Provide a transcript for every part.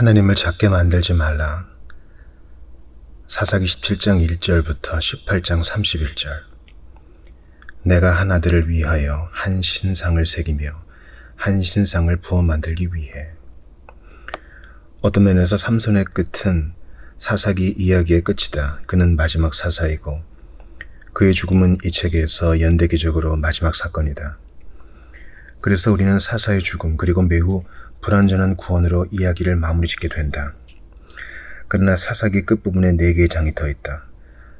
하나님을 작게 만들지 말라. 사사기 17장 1절부터 18장 31절. 내가 한 아들을 위하여 한 신상을 새기며 한 신상을 부어 만들기 위해. 어떤 면에서 삼손의 끝은 사사기 이야기의 끝이다. 그는 마지막 사사이고 그의 죽음은 이 책에서 연대기적으로 마지막 사건이다. 그래서 우리는 사사의 죽음 그리고 매우 불완전한 구원으로 이야기를 마무리 짓게 된다. 그러나 사사기 끝부분에 네 개의 장이 더 있다.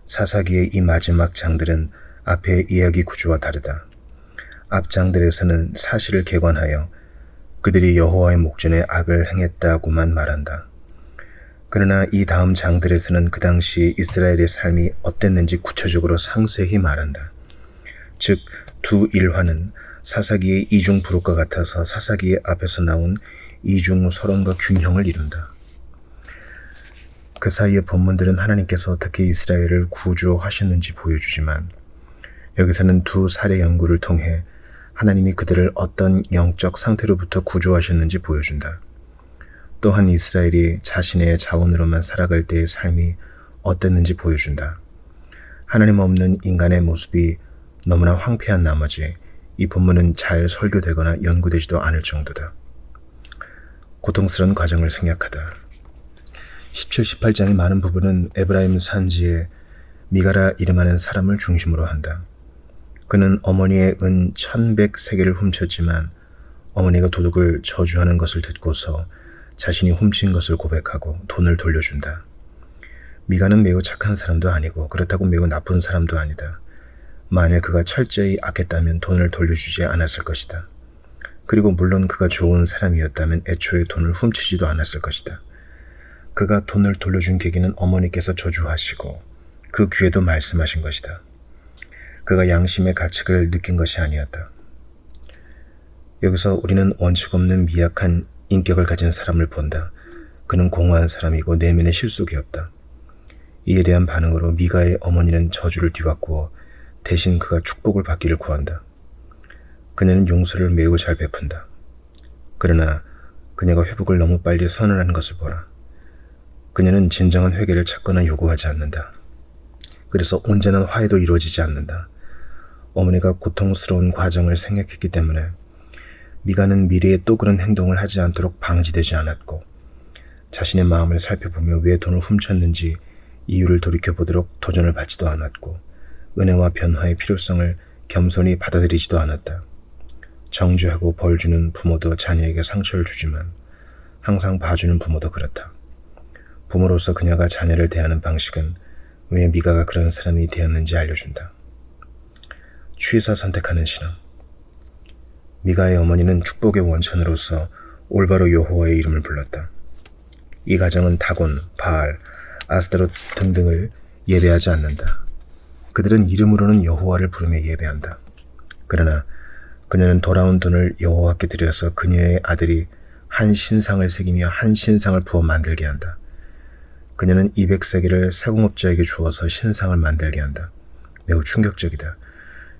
사사기의 이 마지막 장들은 앞의 이야기 구조와 다르다. 앞장들에서는 사실을 개관하여 그들이 여호와의 목전에 악을 행했다고만 말한다. 그러나 이 다음 장들에서는 그 당시 이스라엘의 삶이 어땠는지 구체적으로 상세히 말한다. 즉, 두 일화는 사사기의 이중 부록과 같아서 사사기의 앞에서 나온 이중 서론과 균형을 이룬다. 그 사이의 본문들은 하나님께서 어떻게 이스라엘을 구조하셨는지 보여주지만 여기서는 두 사례 연구를 통해 하나님이 그들을 어떤 영적 상태로부터 구조하셨는지 보여준다. 또한 이스라엘이 자신의 자원으로만 살아갈 때의 삶이 어땠는지 보여준다. 하나님 없는 인간의 모습이 너무나 황폐한 나머지 이 본문은 잘 설교되거나 연구되지도 않을 정도다. 고통스러운 과정을 생략하다. 17, 18장의 많은 부분은 에브라임 산지에 미가라 이름하는 사람을 중심으로 한다. 그는 어머니의 은 1100세계를 훔쳤지만 어머니가 도둑을 저주하는 것을 듣고서 자신이 훔친 것을 고백하고 돈을 돌려준다. 미가는 매우 착한 사람도 아니고 그렇다고 매우 나쁜 사람도 아니다. 만일 그가 철저히 악했다면 돈을 돌려주지 않았을 것이다. 그리고 물론 그가 좋은 사람이었다면 애초에 돈을 훔치지도 않았을 것이다. 그가 돈을 돌려준 계기는 어머니께서 저주하시고 그 귀에도 말씀하신 것이다. 그가 양심의 가책을 느낀 것이 아니었다. 여기서 우리는 원칙 없는 미약한 인격을 가진 사람을 본다. 그는 공허한 사람이고 내면에 실속이 없다. 이에 대한 반응으로 미가의 어머니는 저주를 뒤바꾸어 대신 그가 축복을 받기를 구한다. 그녀는 용서를 매우 잘 베푼다. 그러나 그녀가 회복을 너무 빨리 선언하는 것을 보라. 그녀는 진정한 회개를 찾거나 요구하지 않는다. 그래서 온전한 화해도 이루어지지 않는다. 어머니가 고통스러운 과정을 생각했기 때문에 미가는 미래에 또 그런 행동을 하지 않도록 방지되지 않았고 자신의 마음을 살펴보며 왜 돈을 훔쳤는지 이유를 돌이켜보도록 도전을 받지도 않았고 은혜와 변화의 필요성을 겸손히 받아들이지도 않았다. 정죄하고 벌 주는 부모도 자녀에게 상처를 주지만 항상 봐주는 부모도 그렇다. 부모로서 그녀가 자녀를 대하는 방식은 왜 미가가 그런 사람이 되었는지 알려준다. 취해서 선택하는 신앙. 미가의 어머니는 축복의 원천으로서 올바로 여호와의 이름을 불렀다. 이 가정은 다곤, 바알, 아스타롯 등등을 예배하지 않는다. 그들은 이름으로는 여호와를 부르며 예배한다. 그러나 그녀는 돌아온 돈을 여호와께 드려서 그녀의 아들이 한 신상을 새기며 한 신상을 부어 만들게 한다. 그녀는 200세기를 세공업자에게 주어서 신상을 만들게 한다. 매우 충격적이다.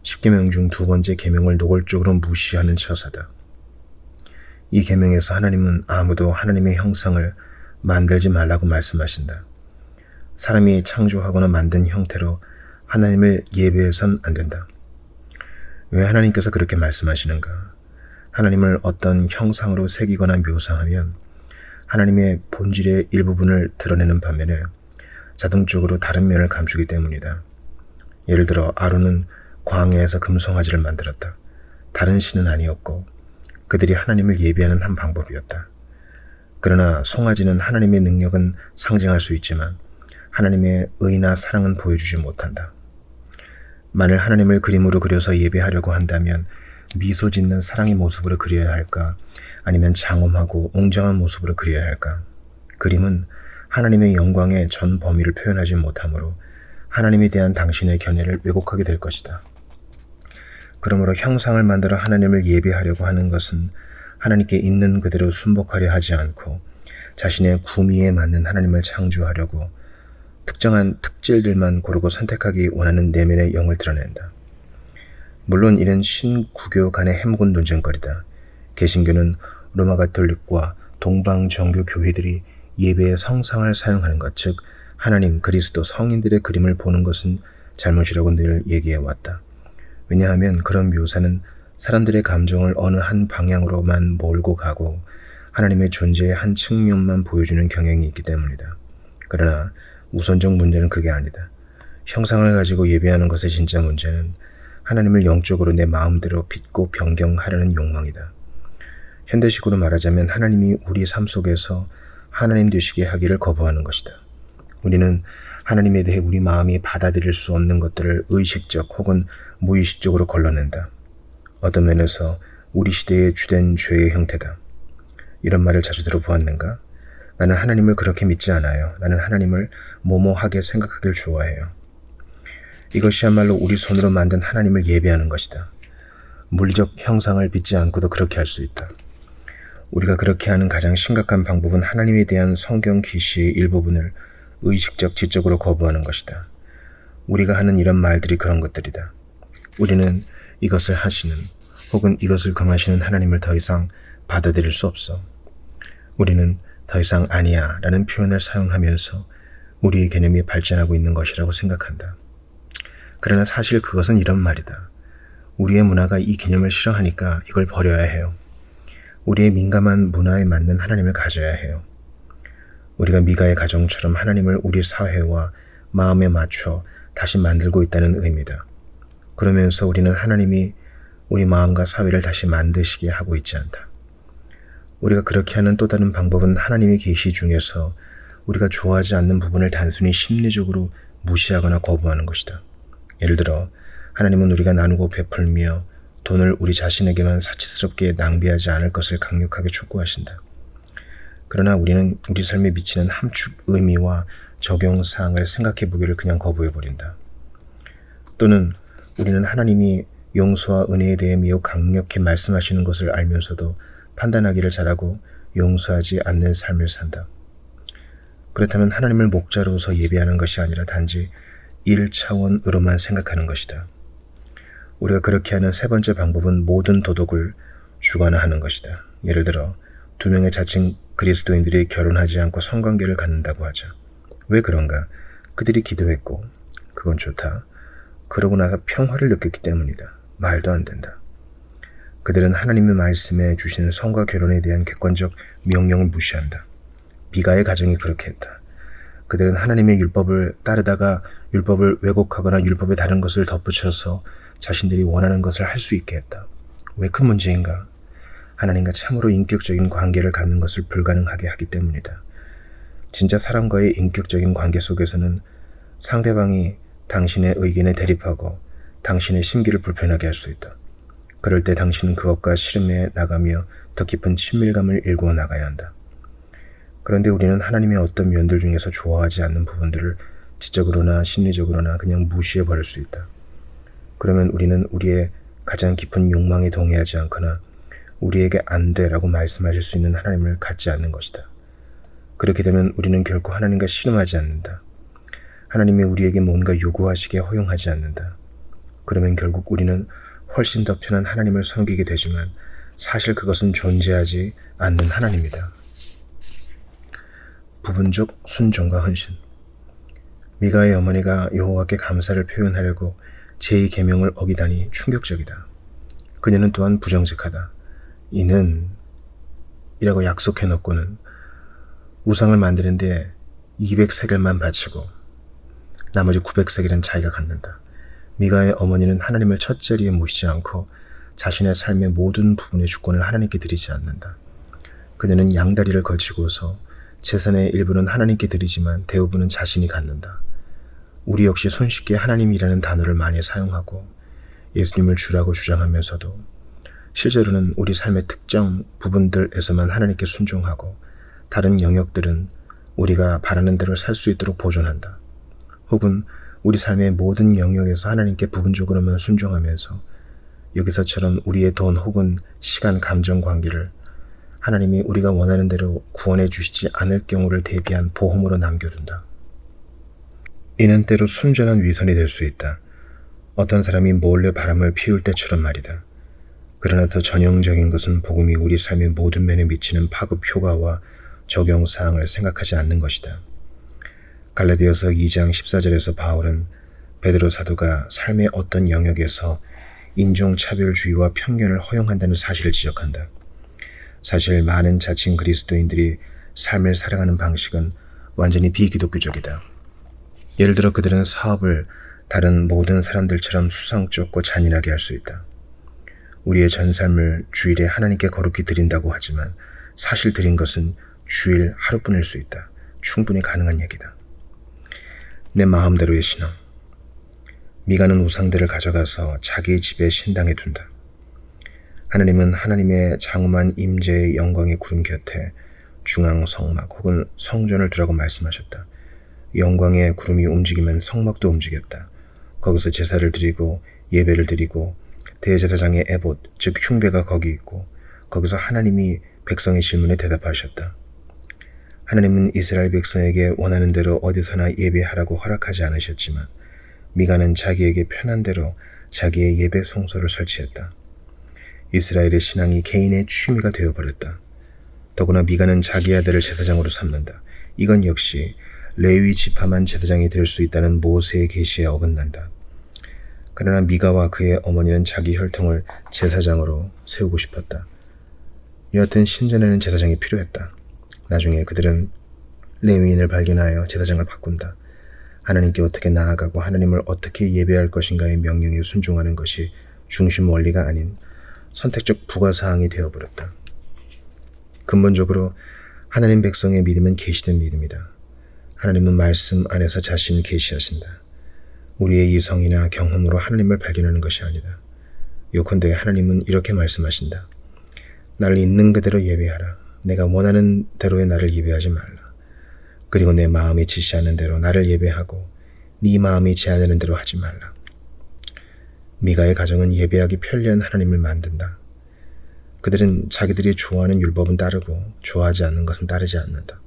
10계명 중 두 번째 계명을 노골적으로 무시하는 처사다. 이 계명에서 하나님은 아무도 하나님의 형상을 만들지 말라고 말씀하신다. 사람이 창조하거나 만든 형태로 하나님을 예배해선 안 된다. 왜 하나님께서 그렇게 말씀하시는가? 하나님을 어떤 형상으로 새기거나 묘사하면 하나님의 본질의 일부분을 드러내는 반면에 자동적으로 다른 면을 감추기 때문이다. 예를 들어 아론은 광야에서 금송아지를 만들었다. 다른 신은 아니었고 그들이 하나님을 예배하는 한 방법이었다. 그러나 송아지는 하나님의 능력은 상징할 수 있지만 하나님의 의나 사랑은 보여주지 못한다. 만일 하나님을 그림으로 그려서 예배하려고 한다면 미소 짓는 사랑의 모습으로 그려야 할까? 아니면 장엄하고 웅장한 모습으로 그려야 할까? 그림은 하나님의 영광의 전 범위를 표현하지 못하므로 하나님에 대한 당신의 견해를 왜곡하게 될 것이다. 그러므로 형상을 만들어 하나님을 예배하려고 하는 것은 하나님께 있는 그대로 순복하려 하지 않고 자신의 구미에 맞는 하나님을 창조하려고 특정한 특질들만 고르고 선택하기 원하는 내면의 영을 드러낸다. 물론 이는 신구교 간의 햄군 논쟁거리다. 개신교는 로마 가톨릭과 동방 종교 교회들이 예배의 성상을 사용하는 것, 즉 하나님 그리스도 성인들의 그림을 보는 것은 잘못이라고 늘 얘기해 왔다. 왜냐하면 그런 묘사는 사람들의 감정을 어느 한 방향으로만 몰고 가고 하나님의 존재의 한 측면만 보여주는 경향이 있기 때문이다. 그러나 우선적 문제는 그게 아니다. 형상을 가지고 예배하는 것의 진짜 문제는 하나님을 영적으로 내 마음대로 빚고 변경하려는 욕망이다. 현대식으로 말하자면 하나님이 우리 삶 속에서 하나님 되시게 하기를 거부하는 것이다. 우리는 하나님에 대해 우리 마음이 받아들일 수 없는 것들을 의식적 혹은 무의식적으로 걸러낸다. 어떤 면에서 우리 시대의 주된 죄의 형태다. 이런 말을 자주 들어보았는가? 나는 하나님을 그렇게 믿지 않아요. 나는 하나님을 모모하게 생각하길 좋아해요. 이것이야말로 우리 손으로 만든 하나님을 예배하는 것이다. 물리적 형상을 믿지 않고도 그렇게 할 수 있다. 우리가 그렇게 하는 가장 심각한 방법은 하나님에 대한 성경 계시의 일부분을 의식적 지적으로 거부하는 것이다. 우리가 하는 이런 말들이 그런 것들이다. 우리는 이것을 하시는 혹은 이것을 금하시는 하나님을 더 이상 받아들일 수 없어. 우리는 더 이상 아니야 라는 표현을 사용하면서 우리의 개념이 발전하고 있는 것이라고 생각한다. 그러나 사실 그것은 이런 말이다. 우리의 문화가 이 개념을 싫어하니까 이걸 버려야 해요. 우리의 민감한 문화에 맞는 하나님을 가져야 해요. 우리가 미가의 가정처럼 하나님을 우리 사회와 마음에 맞춰 다시 만들고 있다는 의미다. 그러면서 우리는 하나님이 우리 마음과 사회를 다시 만드시게 하고 있지 않다. 우리가 그렇게 하는 또 다른 방법은 하나님의 계시 중에서 우리가 좋아하지 않는 부분을 단순히 심리적으로 무시하거나 거부하는 것이다. 예를 들어 하나님은 우리가 나누고 베풀며 돈을 우리 자신에게만 사치스럽게 낭비하지 않을 것을 강력하게 촉구하신다. 그러나 우리는 우리 삶에 미치는 함축 의미와 적용 사항을 생각해 보기를 그냥 거부해 버린다. 또는 우리는 하나님이 용서와 은혜에 대해 매우 강력히 말씀하시는 것을 알면서도 판단하기를 잘하고 용서하지 않는 삶을 산다. 그렇다면 하나님을 목자로서 예배하는 것이 아니라 단지 일 차원으로만 생각하는 것이다. 우리가 그렇게 하는 세 번째 방법은 모든 도덕을 주관화하는 것이다. 예를 들어 두 명의 자칭 그리스도인들이 결혼하지 않고 성관계를 갖는다고 하자. 왜 그런가? 그들이 기도했고 그건 좋다. 그러고 나서 평화를 느꼈기 때문이다. 말도 안 된다. 그들은 하나님의 말씀에 주시는 성과 결혼에 대한 객관적 명령을 무시한다. 비가의 가정이 그렇게 했다. 그들은 하나님의 율법을 따르다가 율법을 왜곡하거나 율법에 다른 것을 덧붙여서 자신들이 원하는 것을 할 수 있게 했다. 왜 큰 문제인가? 하나님과 참으로 인격적인 관계를 갖는 것을 불가능하게 하기 때문이다. 진짜 사람과의 인격적인 관계 속에서는 상대방이 당신의 의견에 대립하고 당신의 심기를 불편하게 할 수 있다. 그럴 때 당신은 그것과 씨름해 나가며 더 깊은 친밀감을 일구어 나가야 한다. 그런데 우리는 하나님의 어떤 면들 중에서 좋아하지 않는 부분들을 지적으로나 심리적으로나 그냥 무시해 버릴 수 있다. 그러면 우리는 우리의 가장 깊은 욕망에 동의하지 않거나 우리에게 안 돼라고 말씀하실 수 있는 하나님을 갖지 않는 것이다. 그렇게 되면 우리는 결코 하나님과 씨름하지 않는다. 하나님이 우리에게 뭔가 요구하시게 허용하지 않는다. 그러면 결국 우리는 훨씬 더 편한 하나님을 섬기게 되지만 사실 그것은 존재하지 않는 하나님이다. 부분적 순종과 헌신. 미가의 어머니가 여호와께 감사를 표현하려고 제2 계명을 어기다니 충격적이다. 그녀는 또한 부정직하다. 이는 이라고 약속해 놓고는 우상을 만드는데 200세겔만 바치고 나머지 900세겔은 자기가 갖는다. 미가의 어머니는 하나님을 첫 자리에 모시지 않고 자신의 삶의 모든 부분의 주권을 하나님께 드리지 않는다. 그녀는 양다리를 걸치고서 재산의 일부는 하나님께 드리지만 대부분은 자신이 갖는다. 우리 역시 손쉽게 하나님이라는 단어를 많이 사용하고 예수님을 주라고 주장하면서도 실제로는 우리 삶의 특정 부분들에서만 하나님께 순종하고 다른 영역들은 우리가 바라는 대로 살 수 있도록 보존한다. 혹은 우리 삶의 모든 영역에서 하나님께 부분적으로만 순종하면서 여기서처럼 우리의 돈 혹은 시간, 감정 관계를 하나님이 우리가 원하는 대로 구원해 주시지 않을 경우를 대비한 보험으로 남겨둔다. 이는 때로 순전한 위선이 될 수 있다. 어떤 사람이 몰래 바람을 피울 때처럼 말이다. 그러나 더 전형적인 것은 복음이 우리 삶의 모든 면에 미치는 파급 효과와 적용 사항을 생각하지 않는 것이다. 갈라디아서 2장 14절에서 바울은 베드로 사도가 삶의 어떤 영역에서 인종차별주의와 편견을 허용한다는 사실을 지적한다. 사실 많은 자칭 그리스도인들이 삶을 살아가는 방식은 완전히 비기독교적이다. 예를 들어 그들은 사업을 다른 모든 사람들처럼 수상쩍고 잔인하게 할 수 있다. 우리의 전 삶을 주일에 하나님께 거룩히 드린다고 하지만 사실 드린 것은 주일 하루뿐일 수 있다. 충분히 가능한 얘기다. 내 마음대로의 신앙. 미가는 우상들을 가져가서 자기 집에 신당에 둔다. 하나님은 하나님의 장엄한 임재의 영광의 구름 곁에 중앙 성막 혹은 성전을 두라고 말씀하셨다. 영광의 구름이 움직이면 성막도 움직였다. 거기서 제사를 드리고 예배를 드리고 대제사장의 에봇 즉 흉배가 거기 있고 거기서 하나님이 백성의 질문에 대답하셨다. 하나님은 이스라엘 백성에게 원하는 대로 어디서나 예배하라고 허락하지 않으셨지만 미가는 자기에게 편한 대로 자기의 예배 성소를 설치했다. 이스라엘의 신앙이 개인의 취미가 되어버렸다. 더구나 미가는 자기 아들을 제사장으로 삼는다. 이건 역시 레위 지파만 제사장이 될 수 있다는 모세의 계시에 어긋난다. 그러나 미가와 그의 어머니는 자기 혈통을 제사장으로 세우고 싶었다. 여하튼 신전에는 제사장이 필요했다. 나중에 그들은 레위인을 발견하여 제사장을 바꾼다. 하나님께 어떻게 나아가고 하나님을 어떻게 예배할 것인가의 명령에 순종하는 것이 중심 원리가 아닌 선택적 부가 사항이 되어 버렸다. 근본적으로 하나님 백성의 믿음은 계시된 믿음이다. 하나님은 말씀 안에서 자신 계시하신다. 우리의 이성이나 경험으로 하나님을 발견하는 것이 아니다. 요컨대 하나님은 이렇게 말씀하신다. 나를 있는 그대로 예배하라. 내가 원하는 대로의 나를 예배하지 말라. 그리고 내 마음이 지시하는 대로 나를 예배하고 네 마음이 제한하는 대로 하지 말라. 미가의 가정은 예배하기 편리한 하나님을 만든다. 그들은 자기들이 좋아하는 율법은 따르고 좋아하지 않는 것은 따르지 않는다.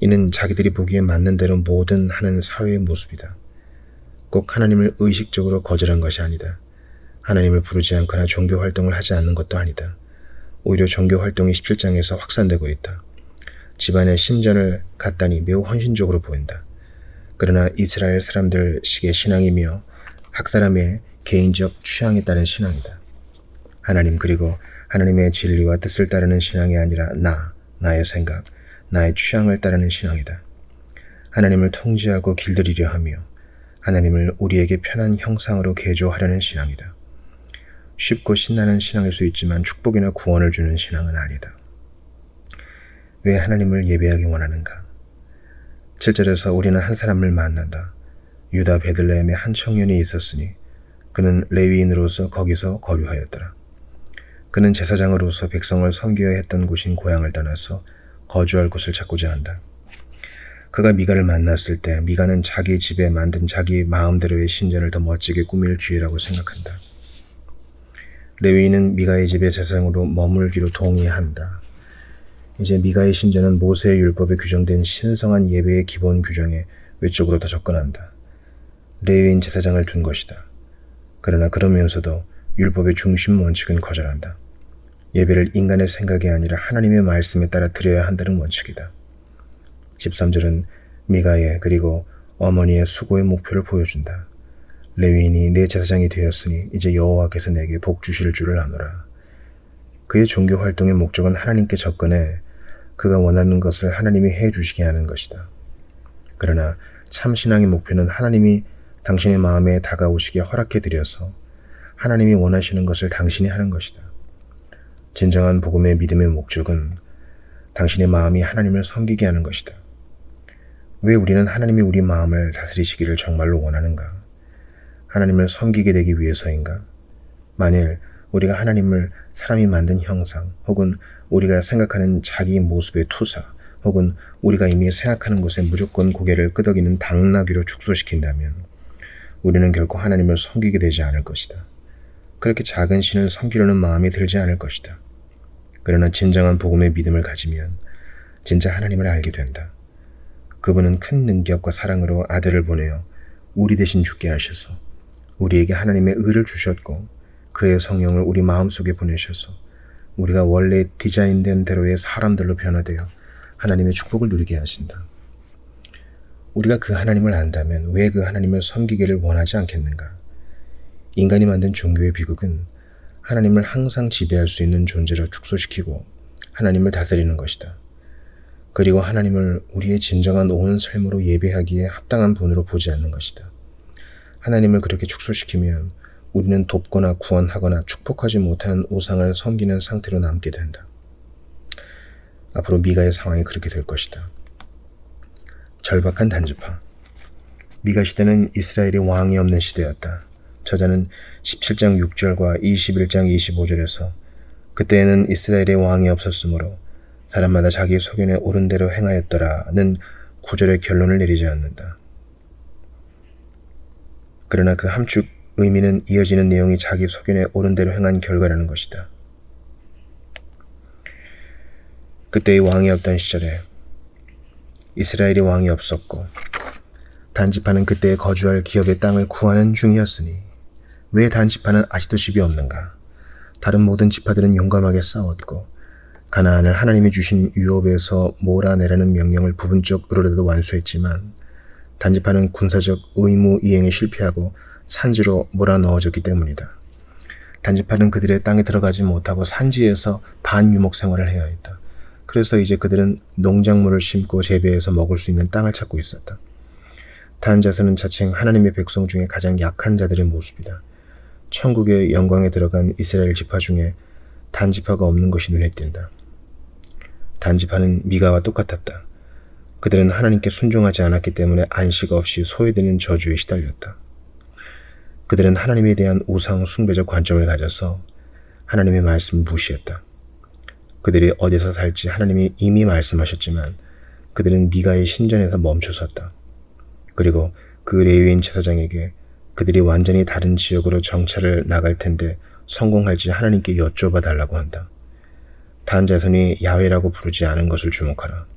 이는 자기들이 보기에 맞는 대로 뭐든 하는 사회의 모습이다. 꼭 하나님을 의식적으로 거절한 것이 아니다. 하나님을 부르지 않거나 종교 활동을 하지 않는 것도 아니다. 오히려 종교 활동이 17장에서 확산되고 있다. 집안의 신전을 갖다니 매우 헌신적으로 보인다. 그러나 이스라엘 사람들 식의 신앙이며 각 사람의 개인적 취향에 따른 신앙이다. 하나님 그리고 하나님의 진리와 뜻을 따르는 신앙이 아니라 나, 나의 생각, 나의 취향을 따르는 신앙이다. 하나님을 통제하고 길들이려 하며 하나님을 우리에게 편한 형상으로 개조하려는 신앙이다. 쉽고 신나는 신앙일 수 있지만 축복이나 구원을 주는 신앙은 아니다. 왜 하나님을 예배하기 원하는가? 7절에서 우리는 한 사람을 만난다. 유다 베들레헴에 한 청년이 있었으니 그는 레위인으로서 거기서 거류하였더라. 그는 제사장으로서 백성을 섬겨야 했던 곳인 고향을 떠나서 거주할 곳을 찾고자 한다. 그가 미가를 만났을 때 미가는 자기 집에 만든 자기 마음대로의 신전을 더 멋지게 꾸밀 기회라고 생각한다. 레위인은 미가의 집에 제사장으로 머물기로 동의한다. 이제 미가의 신전은 모세의 율법에 규정된 신성한 예배의 기본 규정에 외적으로 더 접근한다. 레위인 제사장을 둔 것이다. 그러나 그러면서도 율법의 중심 원칙은 거절한다. 예배를 인간의 생각이 아니라 하나님의 말씀에 따라 드려야 한다는 원칙이다. 13절은 미가의 그리고 어머니의 수고의 목표를 보여준다. 레위인이 내 제사장이 되었으니 이제 여호와께서 내게 복 주실 줄을 아노라. 그의 종교 활동의 목적은 하나님께 접근해 그가 원하는 것을 하나님이 해 주시게 하는 것이다. 그러나 참 신앙의 목표는 하나님이 당신의 마음에 다가오시게 허락해 드려서 하나님이 원하시는 것을 당신이 하는 것이다. 진정한 복음의 믿음의 목적은 당신의 마음이 하나님을 섬기게 하는 것이다. 왜 우리는 하나님이 우리 마음을 다스리시기를 정말로 원하는가? 하나님을 섬기게 되기 위해서인가? 만일 우리가 하나님을 사람이 만든 형상 혹은 우리가 생각하는 자기 모습의 투사 혹은 우리가 이미 생각하는 것에 무조건 고개를 끄덕이는 당나귀로 축소시킨다면 우리는 결코 하나님을 섬기게 되지 않을 것이다. 그렇게 작은 신을 섬기려는 마음이 들지 않을 것이다. 그러나 진정한 복음의 믿음을 가지면 진짜 하나님을 알게 된다. 그분은 큰 능력과 사랑으로 아들을 보내어 우리 대신 죽게 하셔서 우리에게 하나님의 의를 주셨고 그의 성령을 우리 마음속에 보내셔서 우리가 원래 디자인된 대로의 사람들로 변화되어 하나님의 축복을 누리게 하신다. 우리가 그 하나님을 안다면 왜 그 하나님을 섬기기를 원하지 않겠는가? 인간이 만든 종교의 비극은 하나님을 항상 지배할 수 있는 존재로 축소시키고 하나님을 다스리는 것이다. 그리고 하나님을 우리의 진정한 온 삶으로 예배하기에 합당한 분으로 보지 않는 것이다. 하나님을 그렇게 축소시키면 우리는 돕거나 구원하거나 축복하지 못하는 우상을 섬기는 상태로 남게 된다. 앞으로 미가의 상황이 그렇게 될 것이다. 절박한 단지파. 미가 시대는 이스라엘이 왕이 없는 시대였다. 저자는 17장 6절과 21장 25절에서 그때에는 이스라엘의 왕이 없었으므로 사람마다 자기 소견에 옳은 대로 행하였더라는 구절의 결론을 내리지 않는다. 그러나 그 함축 의미는 이어지는 내용이 자기 소견에 옳은 대로 행한 결과라는 것이다. 그때의 왕이 없던 시절에 이스라엘이 왕이 없었고 단지파는 그때 거주할 기업의 땅을 구하는 중이었으니 왜 단지파는 아직도 집이 없는가? 다른 모든 지파들은 용감하게 싸웠고 가나안을 하나님이 주신 유업에서 몰아내라는 명령을 부분적으로라도 완수했지만 단지파는 군사적 의무 이행에 실패하고 산지로 몰아넣어졌기 때문이다. 단지파는 그들의 땅에 들어가지 못하고 산지에서 반유목 생활을 해야 했다. 그래서 이제 그들은 농작물을 심고 재배해서 먹을 수 있는 땅을 찾고 있었다. 단자서는 자칭 하나님의 백성 중에 가장 약한 자들의 모습이다. 천국의 영광에 들어간 이스라엘 지파 중에 단지파가 없는 것이 눈에 띈다. 단지파는 미가와 똑같았다. 그들은 하나님께 순종하지 않았기 때문에 안식 없이 소외되는 저주에 시달렸다. 그들은 하나님에 대한 우상 숭배적 관점을 가져서 하나님의 말씀을 무시했다. 그들이 어디서 살지 하나님이 이미 말씀하셨지만 그들은 미가의 신전에서 멈춰섰다. 그리고 그 레위인 제사장에게 그들이 완전히 다른 지역으로 정찰을 나갈 텐데 성공할지 하나님께 여쭤봐 달라고 한다. 단 자손이 야훼라고 부르지 않은 것을 주목하라.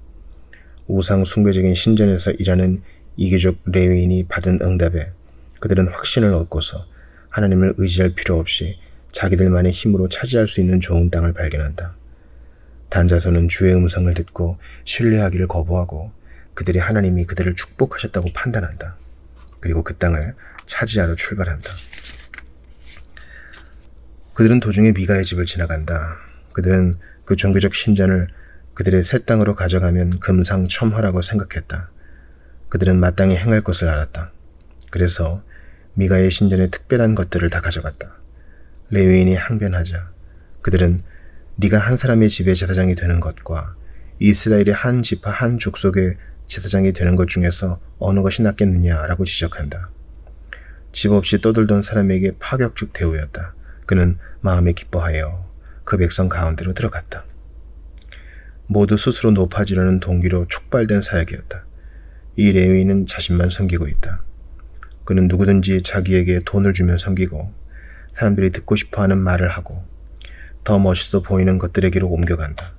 우상 숭배적인 신전에서 일하는 이교적 레위인이 받은 응답에 그들은 확신을 얻고서 하나님을 의지할 필요 없이 자기들만의 힘으로 차지할 수 있는 좋은 땅을 발견한다. 단자손은 주의 음성을 듣고 신뢰하기를 거부하고 그들이 하나님이 그들을 축복하셨다고 판단한다. 그리고 그 땅을 차지하러 출발한다. 그들은 도중에 미가의 집을 지나간다. 그들은 그 종교적 신전을 그들의 새 땅으로 가져가면 금상첨화라고 생각했다. 그들은 마땅히 행할 것을 알았다. 그래서 미가의 신전의 특별한 것들을 다 가져갔다. 레위인이 항변하자 그들은 네가 한 사람의 집의 제사장이 되는 것과 이스라엘의 한 지파 한 족속의 제사장이 되는 것 중에서 어느 것이 낫겠느냐라고 지적한다. 집 없이 떠돌던 사람에게 파격적 대우였다. 그는 마음에 기뻐하여 그 백성 가운데로 들어갔다. 모두 스스로 높아지려는 동기로 촉발된 사역이었다. 이 레위인은 자신만 섬기고 있다. 그는 누구든지 자기에게 돈을 주면 섬기고 사람들이 듣고 싶어하는 말을 하고 더 멋있어 보이는 것들에게로 옮겨간다.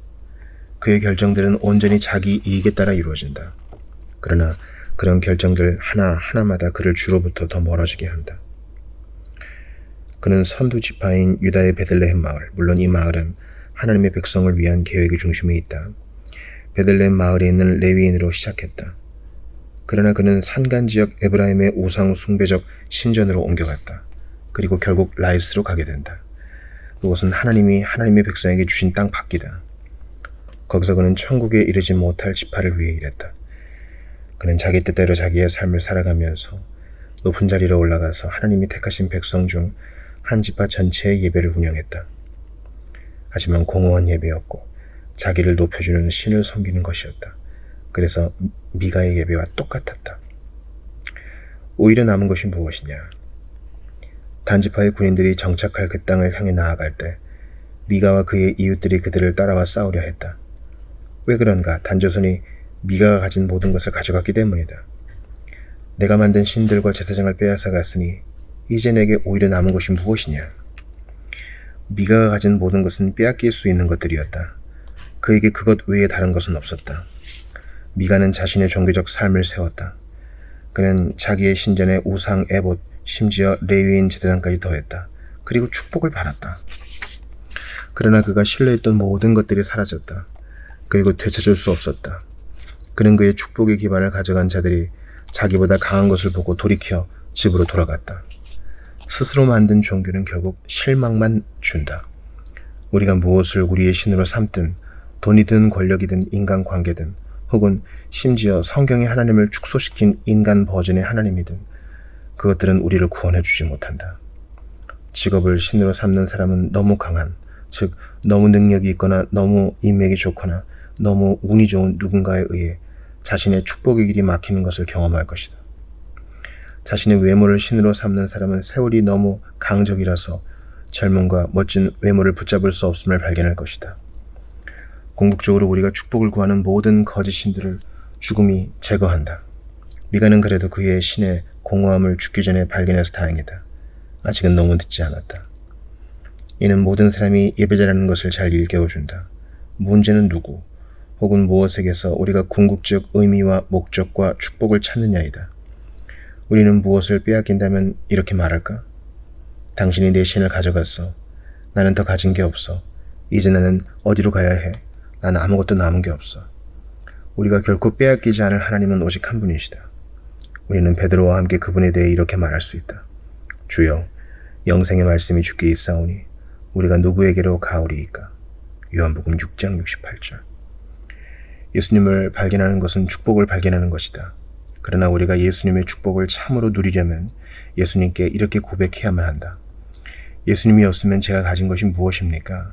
그의 결정들은 온전히 자기 이익에 따라 이루어진다. 그러나 그런 결정들 하나하나마다 그를 주로부터 더 멀어지게 한다. 그는 선두 지파인 유다의 베들레헴 마을, 물론 이 마을은 하나님의 백성을 위한 계획의 중심에 있다. 베들레헴 마을에 있는 레위인으로 시작했다. 그러나 그는 산간 지역 에브라임의 우상 숭배적 신전으로 옮겨갔다. 그리고 결국 라이스로 가게 된다. 그것은 하나님이 하나님의 백성에게 주신 땅 밖이다. 거기서 그는 천국에 이르지 못할 지파를 위해 일했다. 그는 자기 뜻대로 자기의 삶을 살아가면서 높은 자리로 올라가서 하나님이 택하신 백성 중 한 지파 전체의 예배를 운영했다. 하지만 공허한 예배였고 자기를 높여주는 신을 섬기는 것이었다. 그래서 미가의 예배와 똑같았다. 오히려 남은 것이 무엇이냐? 단지파의 군인들이 정착할 그 땅을 향해 나아갈 때 미가와 그의 이웃들이 그들을 따라와 싸우려 했다. 왜 그런가? 단조선이 미가가 가진 모든 것을 가져갔기 때문이다. 내가 만든 신들과 제사장을 빼앗아 갔으니 이제 내게 오히려 남은 것이 무엇이냐? 미가가 가진 모든 것은 빼앗길 수 있는 것들이었다. 그에게 그것 외에 다른 것은 없었다. 미가는 자신의 종교적 삶을 세웠다. 그는 자기의 신전에 우상 에봇, 심지어 레위인 제사장까지 더했다. 그리고 축복을 받았다. 그러나 그가 신뢰했던 모든 것들이 사라졌다. 그리고 되찾을 수 없었다. 그는 그의 축복의 기반을 가져간 자들이 자기보다 강한 것을 보고 돌이켜 집으로 돌아갔다. 스스로 만든 종교는 결국 실망만 준다. 우리가 무엇을 우리의 신으로 삼든 돈이든 권력이든 인간관계든 혹은 심지어 성경의 하나님을 축소시킨 인간 버전의 하나님이든 그것들은 우리를 구원해 주지 못한다. 직업을 신으로 삼는 사람은 너무 강한, 즉 너무 능력이 있거나 너무 인맥이 좋거나 너무 운이 좋은 누군가에 의해 자신의 축복의 길이 막히는 것을 경험할 것이다. 자신의 외모를 신으로 삼는 사람은 세월이 너무 강적이라서 젊음과 멋진 외모를 붙잡을 수 없음을 발견할 것이다. 궁극적으로 우리가 축복을 구하는 모든 거짓 신들을 죽음이 제거한다. 미가는 그래도 그의 신의 공허함을 죽기 전에 발견해서 다행이다. 아직은 너무 늦지 않았다. 이는 모든 사람이 예배자라는 것을 잘 일깨워준다. 문제는 누구, 혹은 무엇에게서 우리가 궁극적 의미와 목적과 축복을 찾느냐이다. 우리는 무엇을 빼앗긴다면 이렇게 말할까? 당신이 내 신을 가져갔어. 나는 더 가진 게 없어. 이제 나는 어디로 가야 해? 나는 아무것도 남은 게 없어. 우리가 결코 빼앗기지 않을 하나님은 오직 한 분이시다. 우리는 베드로와 함께 그분에 대해 이렇게 말할 수 있다. 주여, 영생의 말씀이 주께 있사오니 우리가 누구에게로 가오리이까? 요한복음 6장 68절. 예수님을 발견하는 것은 축복을 발견하는 것이다. 그러나 우리가 예수님의 축복을 참으로 누리려면 예수님께 이렇게 고백해야만 한다. 예수님이 없으면 제가 가진 것이 무엇입니까?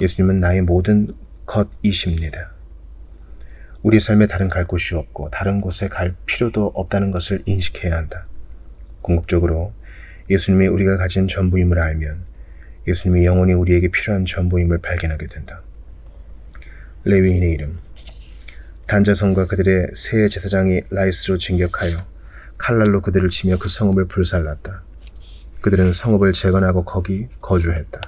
예수님은 나의 모든 것이십니다. 우리 삶에 다른 갈 곳이 없고 다른 곳에 갈 필요도 없다는 것을 인식해야 한다. 궁극적으로 예수님이 우리가 가진 전부임을 알면 예수님이 영원히 우리에게 필요한 전부임을 발견하게 된다. 레위인의 이름 단자성과 그들의 새 제사장이 라이스로 진격하여 칼날로 그들을 치며 그 성읍을 불살랐다. 그들은 성읍을 재건하고 거기 거주했다.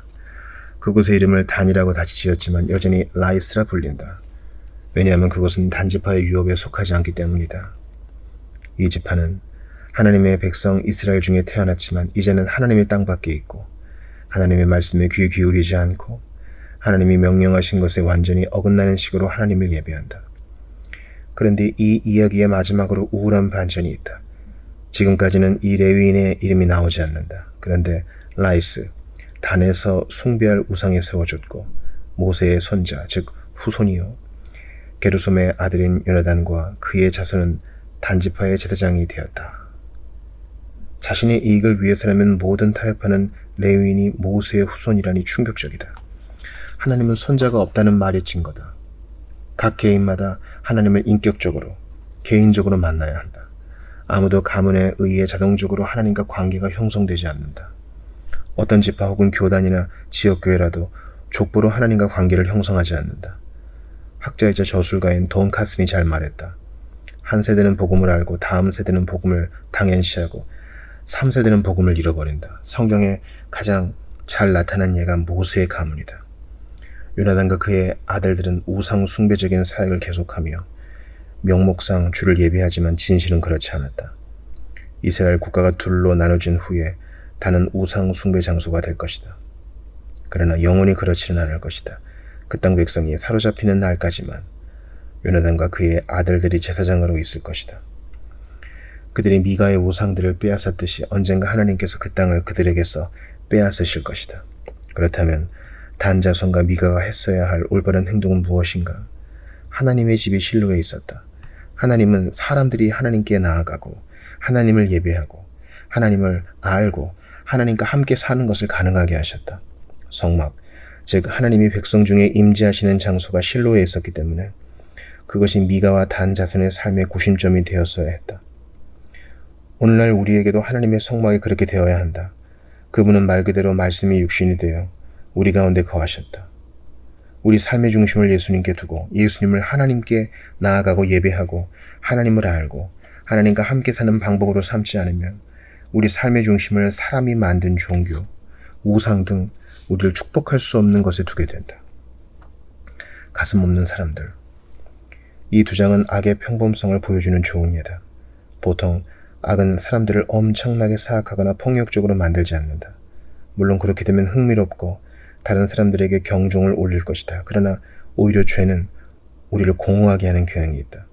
그곳의 이름을 단이라고 다시 지었지만 여전히 라이스라 불린다. 왜냐하면 그곳은 단지파의 유업에 속하지 않기 때문이다. 이 지파는 하나님의 백성 이스라엘 중에 태어났지만 이제는 하나님의 땅 밖에 있고 하나님의 말씀에 귀 기울이지 않고 하나님이 명령하신 것에 완전히 어긋나는 식으로 하나님을 예배한다. 그런데 이 이야기의 마지막으로 우울한 반전이 있다. 지금까지는 이 레위인의 이름이 나오지 않는다. 그런데 라이스, 단에서 숭배할 우상에 세워졌고 모세의 손자, 즉 후손이요. 게르솜의 아들인 요나단과 그의 자손은 단지파의 제사장이 되었다. 자신의 이익을 위해서라면 모든 타협하는 레위인이 모세의 후손이라니 충격적이다. 하나님은 손자가 없다는 말이 증거다. 각 개인마다 하나님을 인격적으로, 개인적으로 만나야 한다. 아무도 가문에 의해 자동적으로 하나님과 관계가 형성되지 않는다. 어떤 지파 혹은 교단이나 지역교회라도 족보로 하나님과 관계를 형성하지 않는다. 학자이자 저술가인 돈 카슨이 잘 말했다. 한 세대는 복음을 알고 다음 세대는 복음을 당연시하고 3세대는 복음을 잃어버린다. 성경에 가장 잘 나타난 예가 모세의 가문이다. 요나단과 그의 아들들은 우상 숭배적인 사역을 계속하며 명목상 주를 예배하지만 진실은 그렇지 않았다. 이스라엘 국가가 둘로 나눠진 후에 다는 우상 숭배 장소가 될 것이다. 그러나 영원히 그렇지는 않을 것이다. 그 땅 백성이 사로잡히는 날까지만 요나단과 그의 아들들이 제사장으로 있을 것이다. 그들이 미가의 우상들을 빼앗았듯이 언젠가 하나님께서 그 땅을 그들에게서 빼앗으실 것이다. 그렇다면 단자손과 미가가 했어야 할 올바른 행동은 무엇인가? 하나님의 집이 실로에 있었다. 하나님은 사람들이 하나님께 나아가고 하나님을 예배하고 하나님을 알고 하나님과 함께 사는 것을 가능하게 하셨다. 성막, 즉 하나님이 백성 중에 임재하시는 장소가 실로에 있었기 때문에 그것이 미가와 단 자손의 삶의 구심점이 되었어야 했다. 오늘날 우리에게도 하나님의 성막이 그렇게 되어야 한다. 그분은 말 그대로 말씀이 육신이 되어 우리 가운데 거하셨다. 우리 삶의 중심을 예수님께 두고 예수님을 하나님께 나아가고 예배하고 하나님을 알고 하나님과 함께 사는 방법으로 삼지 않으면 우리 삶의 중심을 사람이 만든 종교, 우상 등 우리를 축복할 수 없는 것에 두게 된다. 가슴 없는 사람들. 이 두 장은 악의 평범성을 보여주는 좋은 예다. 보통 악은 사람들을 엄청나게 사악하거나 폭력적으로 만들지 않는다. 물론 그렇게 되면 흥미롭고 다른 사람들에게 경종을 울릴 것이다. 그러나 오히려 죄는 우리를 공허하게 하는 경향이 있다.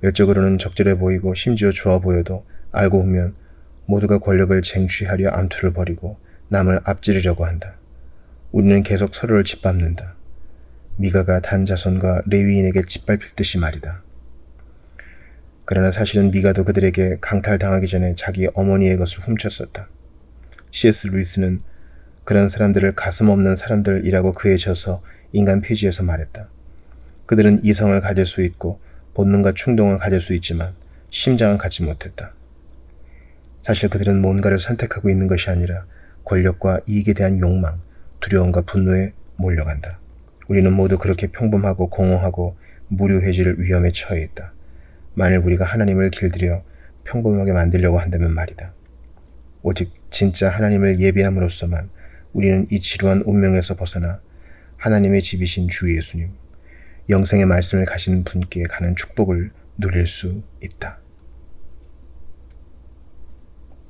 외적으로는 적절해 보이고 심지어 좋아 보여도 알고 보면 모두가 권력을 쟁취하려 암투를 벌이고 남을 앞지르려고 한다. 우리는 계속 서로를 짓밟는다. 미가가 단자손과 레위인에게 짓밟힐 듯이 말이다. 그러나 사실은 미가도 그들에게 강탈당하기 전에 자기 어머니의 것을 훔쳤었다. C.S. 루이스는 그런 사람들을 가슴 없는 사람들이라고 그에 져서 인간 폐지에서 말했다. 그들은 이성을 가질 수 있고 본능과 충동을 가질 수 있지만 심장은 갖지 못했다. 사실 그들은 뭔가를 선택하고 있는 것이 아니라 권력과 이익에 대한 욕망, 두려움과 분노에 몰려간다. 우리는 모두 그렇게 평범하고 공허하고 무료해질 위험에 처해 있다. 만일 우리가 하나님을 길들여 평범하게 만들려고 한다면 말이다. 오직 진짜 하나님을 예배함으로써만 우리는 이 지루한 운명에서 벗어나 하나님의 집이신 주 예수님, 영생의 말씀을 가신 분께 가는 축복을 누릴 수 있다.